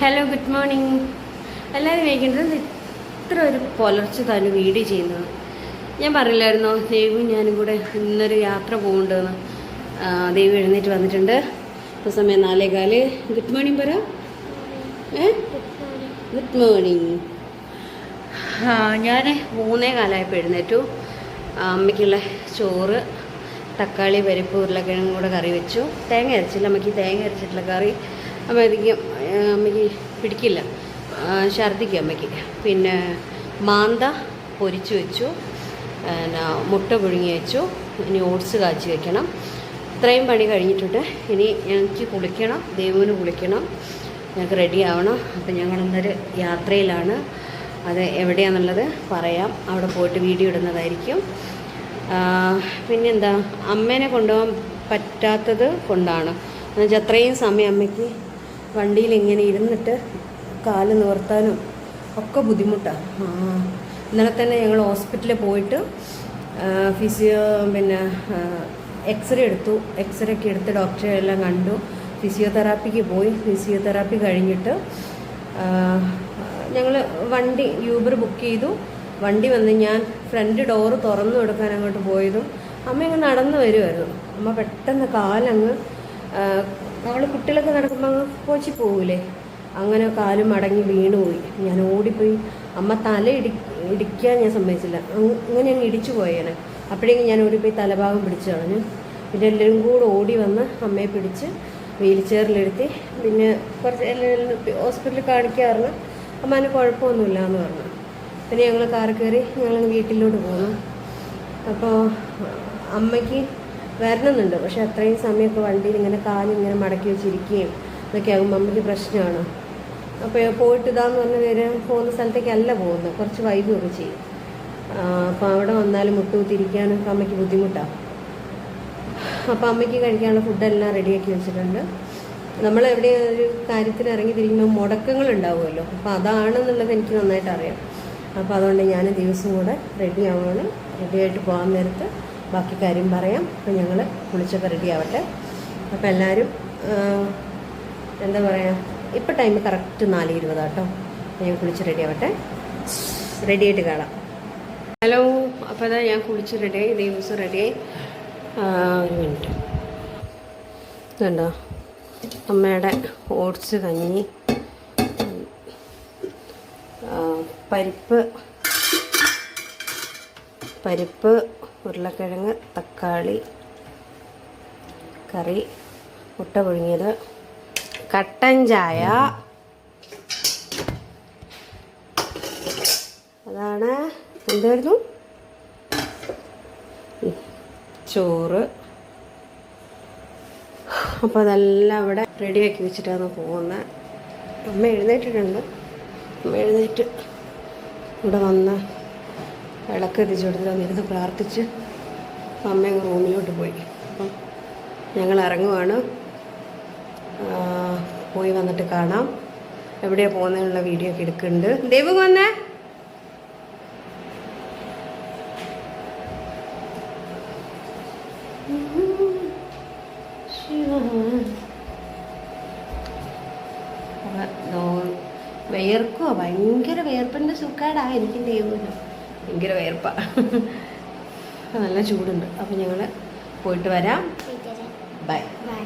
Hello good morning എല്ലാവരും വൈകിട്ടത് ഇത്ര ഒരു പുലർച്ചെ തന്നെ വീഡിയോ ചെയ്യുന്നത്. ഞാൻ പറയില്ലായിരുന്നോ ദേവും ഞാനും കൂടെ ഇന്നൊരു യാത്ര പോകുന്നുണ്ടെന്ന് ദൈവം എഴുന്നേറ്റ് വന്നിട്ടുണ്ട്. ഇപ്പോൾ സമയം നാലേകാൽ ഗുഡ് മോർണിംഗ് പറ. ഏ? ഗുഡ് മോർണിംഗ് ഞാൻ മൂന്നേ കാലമായപ്പോൾ എഴുന്നേറ്റു. അമ്മയ്ക്കുള്ള ചോറ് തക്കാളി പരിപ്പ് ഉരുളക്കിഴങ്ങും കൂടെ കറി വെച്ചു. തേങ്ങ അരച്ചില്ല. അമ്മയ്ക്ക് തേങ്ങ അരച്ചിട്ടുള്ള കറി. അമ്മയ്ക്ക് അമ്മയ്ക്ക് പിടിക്കില്ല. ഛർദിക്കും അമ്മയ്ക്ക്. പിന്നെ മാന്ത പൊരിച്ചു വെച്ചു. പിന്നെ മുട്ട പുഴുങ്ങി വെച്ചു. ഇനി ഓട്സ് കാച്ചി വെക്കണം. ഇത്രയും പണി കഴിഞ്ഞിട്ടുണ്ട്. ഇനി ഞങ്ങൾക്ക് കുളിക്കണം. ദേവുവിന് കുളിക്കണം. ഞങ്ങൾക്ക് റെഡി ആവണം. അപ്പം ഞങ്ങൾ ഇന്നൊരു യാത്രയിലാണ്. അത് എവിടെയാണെന്നുള്ളത് പറയാം. അവിടെ പോയിട്ട് വീഡിയോ ഇടുന്നതായിരിക്കും. പിന്നെന്താ? അമ്മേനെ കൊണ്ടുപോകാൻ പറ്റാത്തത് കൊണ്ടാണ്. എന്നുവെച്ചാൽ അത്രയും സമയം അമ്മയ്ക്ക് വണ്ടിയിൽ ഇങ്ങനെ ഇരുന്നിട്ട് കാൽ നിവർത്താനും ഒക്കെ ബുദ്ധിമുട്ടാണ് ഇന്നലെ തന്നെ ഞങ്ങൾ ഹോസ്പിറ്റലിൽ പോയിട്ട് ഫിസിയോ പിന്നെ എക്സ്റേ എടുത്തു. എക്സ്റേ ഒക്കെ എടുത്ത് ഡോക്ടറെ എല്ലാം കണ്ടു. ഫിസിയോതെറാപ്പിക്ക് പോയി. ഫിസിയോതെറാപ്പി കഴിഞ്ഞിട്ട് ഞങ്ങൾ വണ്ടി യൂബർ ബുക്ക് ചെയ്തു. വണ്ടി വന്ന് ഞാൻ ഫ്രണ്ട് ഡോറ് തുറന്നു കൊടുക്കാൻ അങ്ങോട്ട് പോയതും അമ്മ അങ്ങ് നടന്നു വരുമായിരുന്നു അമ്മ പെട്ടെന്ന് കാലങ്ങ് അവൾ കുട്ടികളൊക്കെ നടക്കുമ്പോൾ കോച്ചി പോകൂലേ? അങ്ങനെ കാലും മടങ്ങി വീണുപോയി. ഞാൻ ഓടിപ്പോയി. അമ്മ തല ഇടി ഇടിക്കാൻ ഞാൻ സമ്മതിച്ചില്ല. അങ്ങനെ അങ്ങ് ഇടിച്ചു പോയേനെ. അപ്പോഴേക്കും ഞാൻ ഓടിപ്പോയി തലഭാഗം പിടിച്ചു കളഞ്ഞു. പിന്നെ എല്ലാവരും കൂടെ ഓടി വന്ന് അമ്മയെ പിടിച്ച് വീൽ ചെയറിലിരുത്തി പിന്നെ കുറച്ച് എല്ലാവരും ഹോസ്പിറ്റലിൽ കാണിക്കാറുണ്ട് അമ്മാന് കുഴപ്പമൊന്നുമില്ല എന്ന് പറഞ്ഞു. പിന്നെ ഞങ്ങൾ കാർ കയറി ഞങ്ങൾ വീട്ടിലോട്ട് പോന്നു. അപ്പോൾ അമ്മയ്ക്ക് വരണമെന്നുണ്ട്. പക്ഷേ അത്രയും സമയമൊക്കെ വണ്ടിയിൽ ഇങ്ങനെ കാലിങ്ങനെ മടക്കി വെച്ചിരിക്കുകയും ഇതൊക്കെ ആകുമ്പോൾ അമ്മയ്ക്ക് പ്രശ്നമാണ്. അപ്പോൾ പോയിട്ട് ഇതാന്ന് പറഞ്ഞ പേര് പോകുന്ന സ്ഥലത്തേക്കല്ല പോകുന്നത്. കുറച്ച് വൈകുകയൊക്കെ ചെയ്യും. അപ്പോൾ അവിടെ വന്നാലും മുട്ടുകുത്തിരിക്കാനൊക്കെ അമ്മയ്ക്ക് ബുദ്ധിമുട്ടാണ് അപ്പോൾ അമ്മയ്ക്ക് കഴിക്കാനുള്ള ഫുഡെല്ലാം റെഡിയാക്കി വെച്ചിട്ടുണ്ട്. നമ്മൾ എവിടെ ഒരു കാര്യത്തിന് ഇറങ്ങി തിരിക്കുമ്പോൾ മുടക്കങ്ങൾ ഉണ്ടാവുമല്ലോ. അപ്പോൾ അതാണെന്നുള്ളത് എനിക്ക് നന്നായിട്ട് അറിയാം. അപ്പോൾ അതുകൊണ്ട് ഞാൻ ദിവസം കൂടെ റെഡി റെഡിയായിട്ട് പോകാൻ നേരത്ത് ബാക്കി കാര്യം പറയാം. അപ്പോൾ ഞങ്ങൾ കുളിച്ചൊക്കെ റെഡി ആവട്ടെ. അപ്പോൾ എല്ലാവരും എന്താ പറയുക ഇപ്പോൾ ടൈം കറക്റ്റ് നാല് ഇരുപതാട്ടോ ഞാൻ കുളിച്ച് റെഡി ആവട്ടെ. റെഡി ആയിട്ട് കാണാം. ഹലോ അപ്പോൾ അതാ ഞാൻ കുളിച്ച് റെഡിയായി ദിവസം റെഡിയായി ഒരു മിനിറ്റ് കണ്ടോ അമ്മയുടെ ഓട്സ് കഞ്ഞി. പരിപ്പ്. പരിപ്പ്. ഉരുളക്കിഴങ്ങ് തക്കാളി കറി മുട്ട പുഴുങ്ങിയത്. കട്ടൻ ചായ. അതാണ് എന്തായിരുന്നു. ചോറ്. അപ്പോൾ അതെല്ലാം അവിടെ റെഡിയാക്കി വെച്ചിട്ടാണ് പോകുന്നത് അമ്മ എഴുന്നേറ്റിട്ടുണ്ട്. അമ്മ എഴുന്നേറ്റ് ഇവിടെ വന്ന് വിളക്ക് എത്തിച്ചു കൊടുത്തിട്ട് ഇരുന്ന് പ്രാർത്ഥിച്ച് അമ്മ റൂമിലോട്ട് പോയി അപ്പം ഞങ്ങൾ ഇറങ്ങുവാണ് പോയി വന്നിട്ട് കാണാം എവിടെയാണ് പോകുന്നതിനുള്ള വീഡിയോ ഒക്കെ എടുക്കുന്നുണ്ട് ദൈവം വന്നേ വിയർക്കുക ഭയങ്കര വിയർപ്പിന്റെ സുഖാടാ എനിക്കും ദൈവമില്ല ഭയങ്കര വിയർപ്പാ നല്ല ചൂടുണ്ട്. അപ്പം ഞങ്ങൾ പോയിട്ട് വരാം. ബൈ. ബൈ.